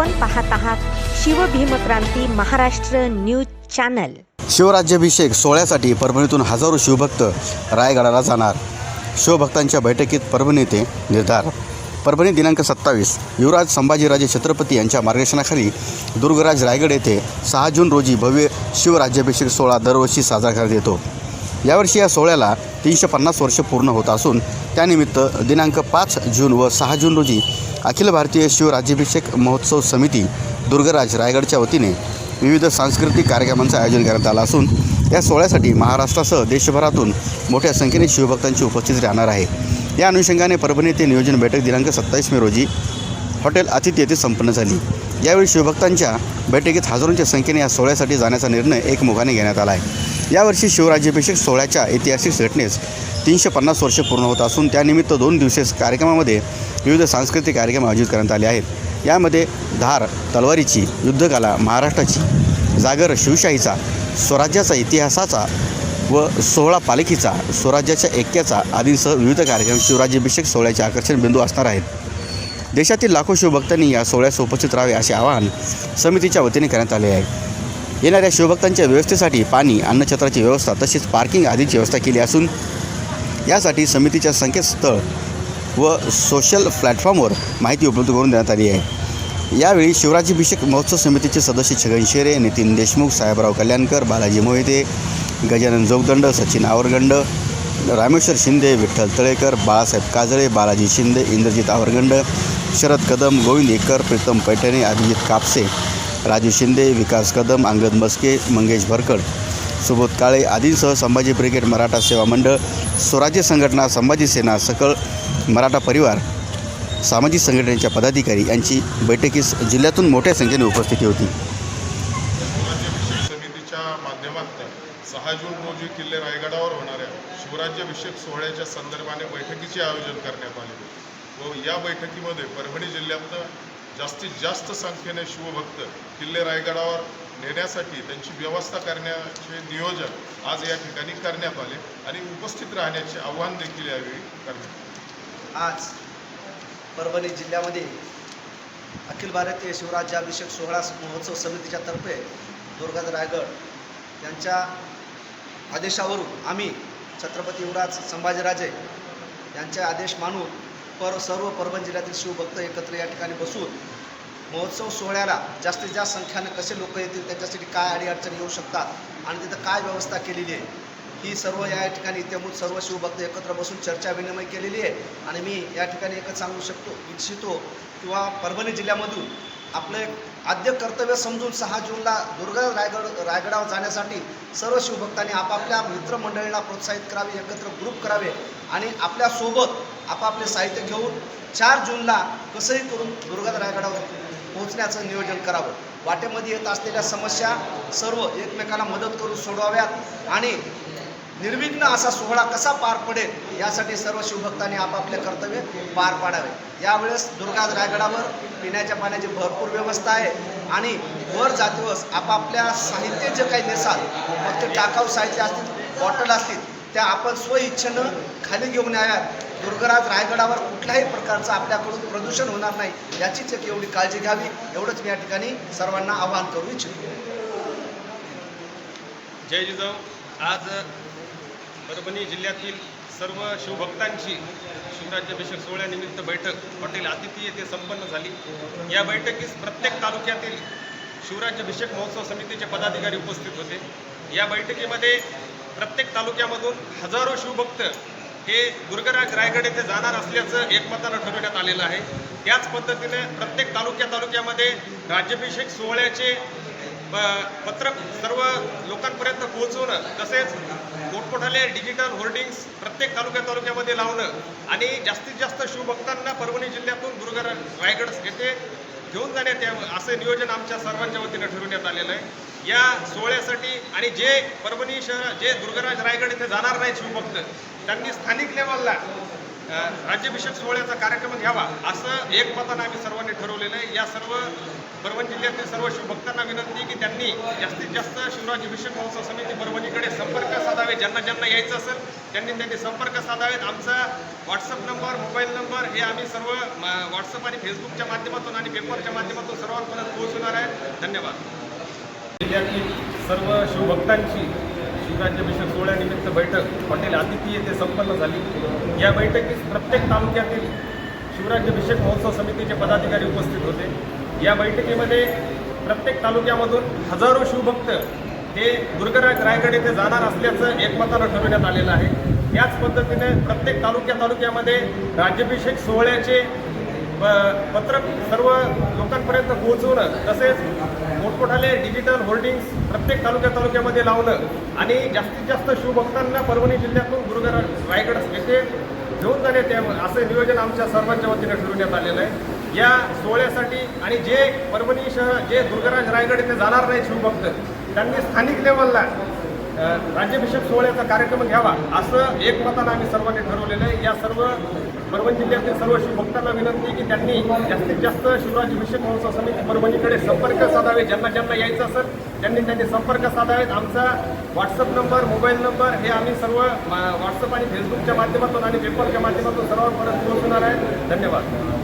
आपण पाहत आहात शिवभीमक्रांती महाराष्ट्र न्यूज चॅनल. शिवराज्याभिषेक सोहळ्यासाठी परभणीतून हजारो शिवभक्त रायगडाला जाणार. शिवभक्तांच्या बैठकीत परभणी ते निर्धार. परभणी दिनांक सत्तावीस युवराज संभाजीराजे छत्रपती यांच्या मार्गदर्शनाखाली दुर्गराज रायगड येथे सहा जून रोजी भव्य शिवराज्याभिषेक सोहळा दरवर्षी साजरा करण्यात येतो. यावर्षी या सोहळ्याला तीनशे पन्नास वर्ष पूर्ण होत असून त्यानिमित्त दिनांक पाच जून व सहा जून रोजी अखिल भारतीय शिवराज्याभिषेक महोत्सव समिती दुर्गराज रायगडच्या वतीने विविध सांस्कृतिक कार्यक्रमांचं आयोजन करण्यात आलं असून या सोहळ्यासाठी महाराष्ट्रासह देशभरातून मोठ्या संख्येने शिवभक्तांची उपस्थिती राहणार आहे. या अनुषंगाने परभणी येथे नियोजन बैठक दिनांक सत्तावीस मे रोजी हॉटेल अतिथी येथे संपन्न झाली. यावेळी शिवभक्तांच्या बैठकीत हजारोंच्या संख्येने या सोहळ्यासाठी जाण्याचा निर्णय एकमुखाने घेण्यात आला आहे. यावर्षी शिवराज्याभिषेक सोहळ्याच्या ऐतिहासिक घटनेस तीनशे पन्नास वर्ष पूर्ण होत असून त्यानिमित्त दोन दिवसीय कार्यक्रमामध्ये विविध सांस्कृतिक कार्यक्रम आयोजित करण्यात आले आहेत. यामध्ये धार तलवारीची युद्धकला महाराष्ट्राची जागर शिवशाहीचा स्वराज्याचा इतिहासाचा व सोहळा पालखीचा स्वराज्याच्या ऐक्याचा आदींसह विविध कार्यक्रम शिवराज्याभिषेक सोहळ्याचे आकर्षण बिंदू असणार आहेत. देशातील लाखो शिवभक्तांनी या सोहळ्यास उपस्थित राहावे असे आवाहन समितीच्या वतीने करण्यात आले आहे. येणाऱ्या शिवभक्तांच्या व्यवस्थेसाठी पाणी अन्नछत्राची व्यवस्था तसेच पार्किंग आदीची व्यवस्था केली असून यासाठी समितीच्या संकेतस्थळ व सोशल प्लॅटफॉर्मवर माहिती उपलब्ध करून देण्यात आली आहे. यावेळी शिवराज्याभिषेक महोत्सव समितीचे सदस्य छगन शेरे नितीन देशमुख साहेबराव कल्याणकर बालाजी मोहिते गजानन जोगदंड सचिन आवरगंड रामेश्वर शिंदे विठ्ठल तळेकर बाळासाहेब काजळे बालाजी शिंदे इंद्रजित आवरगंड शरद कदम गोविंद एकर प्रीतम पैठणे अभिजित कापसे राजू शिंदे विकास कदम अंगद मस्के मंगेश भरकड. सुबोध काळे आदींसह संभाजी ब्रिगेड मराठा सेवा मंडळ स्वराज्य संघटना संभाजी सेना सकळ मराठा परिवार सामाजिक संघटनेच्या पदाधिकारी यांची बैठकीस जिल्ह्यातून मोठ्या संख्येने उपस्थिती होती. शिवराज्याभिषेक समितीच्या माध्यमातून सहा जून रोजी किल्ले रायगडावर होणाऱ्या शिवराज्याभिषेक सोहळ्याच्या संदर्भाने बैठकीचे आयोजन करण्यात आले. व या बैठकीमध्ये परभणी जिल्ह्यातनं जास्तीत जास्त संख्येने शिवभक्त किल्ले रायगडावर नेण्यासाठी त्यांची व्यवस्था करण्याचे नियोजन आज या ठिकाणी करण्यात आले आणि उपस्थित राहण्याचे आव्हान देखील यावेळी करण्यात आज परभणी जिल्ह्यामध्ये अखिल भारतीय शिवराज्याभिषेक सोहळा महोत्सव समितीच्या तर्फे दुर्गाज रायगड यांच्या आदेशावरून आम्ही छत्रपती युवराज संभाजीराजे यांचे आदेश मानून पर सर्व परभणी जिल्ह्यातील शिवभक्त एकत्र या ठिकाणी बसून महोत्सव सोहळ्याला जास्तीत जास्त संख्यानं कसे लोक येतील त्याच्यासाठी काय अडीअडचणी येऊ शकतात आणि तिथं काय व्यवस्था केलेली आहे ही सर्व या ठिकाणी इत्यभूत सर्व शिवभक्त एकत्र बसून चर्चा विनिमय केलेली आहे. आणि मी या ठिकाणी एकच सांगू शकतो इच्छितो किंवा परभणी जिल्ह्यामधून आपलं एक आद्य कर्तव्य समजून सहा जूनला दुर्गा रायगड रायगडावर जाण्यासाठी सर्व शिवभक्तांनी आपापल्या मित्रमंडळींना प्रोत्साहित करावे एकत्र ग्रुप करावे आणि आपल्यासोबत आपापले साहित्य घेऊन चार जूनला कसंही करून दुर्गा रायगडावर पोहोचण्याचं नियोजन करावं. वाटेमध्ये येत असलेल्या समस्या सर्व एकमेकांना मदत करून सोडवाव्यात आणि निर्विघ्न असा सोहळा कसा पार पडेल यासाठी सर्व शिवभक्तांनी आपापले कर्तव्य पार पाडावे. यावेळेस दुर्गाज रायगडावर पिण्याच्या पाण्याची भरपूर व्यवस्था आहे आणि वर जातीवस आपापल्या साहित्य जे काही नेसाल मग ते टाकाऊ साहित्य असतील बॉटल असतील त्या आपण स्वइच्छेनं खाली घेऊन याव्यात. दुर्गराज रायगडावर कुठल्याही प्रकारचं आपल्याकडून प्रदूषण होणार नाही याचीच एक एवढी काळजी घ्यावी. एवढंच मी या ठिकाणी सर्वांना आवाहन करू इच्छितो. जय जिजाऊ. आज परभणी जिल्ह्यातील सर्व शिवभक्तांची शिवराज्याभिषेक सोहळ्यानिमित्त बैठक हॉटेल अतिथी येथे संपन्न झाली. या बैठकीस प्रत्येक तालुक्यातील शिवराज्याभिषेक महोत्सव समितीचे पदाधिकारी उपस्थित होते. या बैठकीमध्ये प्रत्येक तालुक्यामधून हजारो शिवभक्त हे दुर्गराज रायगड येथे जाणार असल्याचं एकमतानं ठरवण्यात आलेलं आहे. त्याच पद्धतीने प्रत्येक तालुक्या तालुक्यामध्ये राज्याभिषेक सोहळ्याचे प- पत्रक सर्व लोकांपर्यंत पोहोचवणं तसेच मोठमोठाले डिजिटल होर्डिंग्स प्रत्येक तालुक्या तालुक्यामध्ये लावणं आणि जास्तीत जास्त शिवभक्तांना परभणी जिल्ह्यातून दुर्गराज रायगड येथे घेऊन जाण्यात यावं असं नियोजन आमच्या सर्वांच्या वतीनं ठरवण्यात आलेलं आहे. या सोहळ्यासाठी आणि जे परभणी शहर जे दुर्गराज रायगड इथे जाणार नाहीत शिवभक्त त्यांनी स्थानिक लेवलला राज्याभिषेक सोहळ्याचा कार्यक्रम घ्यावा असं एकमतानं आम्ही सर्वांनी ठरवलेलं आहे. या सर्व परभणी जिल्ह्यातील सर्व शिवभक्तांना विनंती की त्यांनी जास्तीत जास्त शिवराज्याभिषेक महोत्सव समिती परभणीकडे संपर्क साधावे. ज्यांना ज्यांना यायचं असेल त्यांनी त्यांनी संपर्क साधावेत. आमचा व्हॉट्सअप नंबर मोबाईल नंबर हे आम्ही सर्व व्हॉट्सअप आणि फेसबुकच्या माध्यमातून आणि पेपरच्या माध्यमातून सर्वांपर्यंत धन्यवाद. जिल्ह्यातील सर्व शिवभक्तांची शिवराज्याभिषेक सोहळ्यानिमित्त बैठक हॉटेल आदिती येथे संपन्न झाली. या बैठकीस प्रत्येक तालुक्यातील शिवराज्याभिषेक महोत्सव समितीचे पदाधिकारी उपस्थित होते. या बैठकीमध्ये प्रत्येक तालुक्यामधून हजारो शिवभक्त हे दुर्गराज रायगड येथे जाणार असल्याचं एकमतानं ठरवण्यात आलेलं आहे. याच पद्धतीने प्रत्येक तालुक्या तालुक्यामध्ये राज्याभिषेक सोहळ्याचे पत्रक सर्व लोकांपर्यंत पोहोचवणं तसेच मोठमोठाले डिजिटल होर्डिंग्स प्रत्येक तालुक्या तालुक्यामध्ये लावणं आणि जास्तीत जास्त शिवभक्तांना परभणी जिल्ह्यातून दुर्ग रायगड येथे घेऊन जाणे त्या असं नियोजन आमच्या सर्वांच्या वतीने ठरवण्यात आलेलं आहे. या सोहळ्यासाठी आणि जे परभणी शहर जे दुर्गराज रायगड येथे जाणार नाही शिवभक्त त्यांनी स्थानिक लेवलला राज्याभिषेक सोहळ्याचा कार्यक्रम घ्यावा असं एकमतानं आम्ही सर्वांनी ठरवलेलं आहे. या सर्व परभणी जिल्ह्यातील सर्व शिवभक्तांना विनंती की त्यांनी जास्तीत जास्त शिवराज्याभिषेक महोत्सव समिती परभणीकडे संपर्क साधावे ज्यांना ज्यांना यायचं असेल त्यांनी त्यांनी संपर्क साधावेत. आमचा व्हॉट्सअप नंबर मोबाईल नंबर हे आम्ही सर्व व्हॉट्सअप आणि फेसबुकच्या माध्यमातून आणि पेपरच्या माध्यमातून सर्वांपर्यंत पोहोचणार आहे. धन्यवाद.